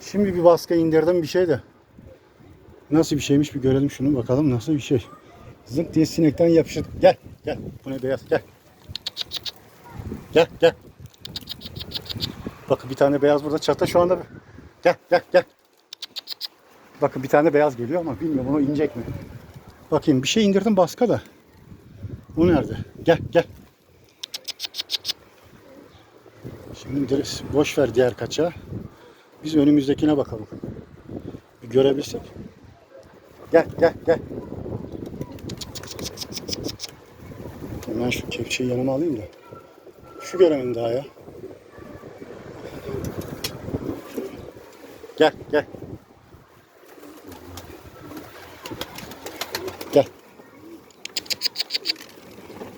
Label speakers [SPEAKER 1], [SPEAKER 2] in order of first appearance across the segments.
[SPEAKER 1] Şimdi bir baskı indirdim bir şey de. Nasıl bir şeymiş bir görelim şunu bakalım nasıl bir şey. Zık diye sinekten yapıştırdık. Gel gel. Bu ne beyaz gel. Gel gel. Bakın bir tane beyaz burada çatı şu anda. Gel gel gel. Bakın bir tane beyaz geliyor ama bilmiyorum onu inecek mi? Bakayım bir şey indirdim baska da. O nerede? Gel gel. Şimdi direkt boş ver diğer kaçağı. Biz önümüzdekine bakalım. Bir görebilsek. Gel gel gel. Hemen şu kepçeyi yanıma alayım da. Şu göremedim daha ya. Gel gel. Gel.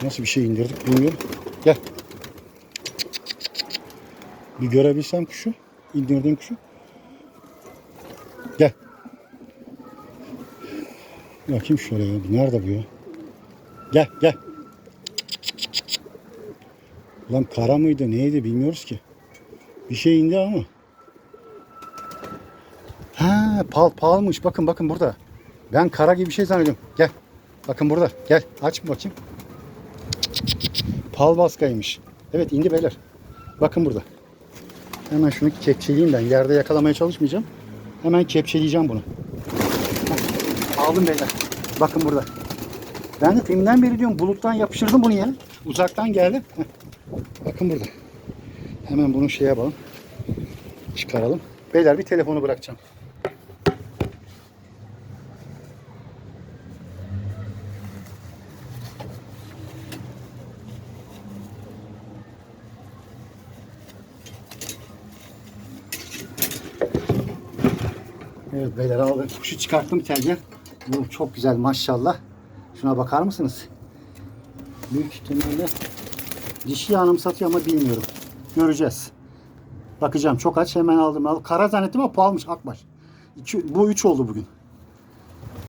[SPEAKER 1] Nasıl bir şey indirdik bilmiyorum. Gel. Bir görebilsem kuşu. İndirdiğim kuşu. Gel. Bakayım şöyle ya. Nerede bu ya? Gel gel. Lan kara mıydı neydi bilmiyoruz ki. Bir şey indi ama. Ha pal palmış. Bakın bakın burada. Ben kara gibi bir şey zannediyorum. Gel. Bakın burada. Gel. Aç mı bakayım. Pal baskaymış. Evet indi beyler. Bakın burada. Hemen şunu kepçeleyeyim ben. Yerde yakalamaya çalışmayacağım. Hemen kepçeleyeceğim bunu. Aldım beyler. Bakın burada. Ben de teminden beri diyorum buluttan yapıştırdım bunu ya. Uzaktan geldi. Bakın burada. Hemen bunu şey yapalım. Çıkaralım. Beyler bir telefonu bırakacağım. Evet beyler aldım. Kuşu çıkarttım telden. Bu çok güzel maşallah. Şuna bakar mısınız? Büyük ihtimalle dişi anımsatıyor ama bilmiyorum. Göreceğiz. Bakacağım çok aç hemen aldım. Al- Kara zannettim ama palmış akbaş. İki, bu üç oldu bugün.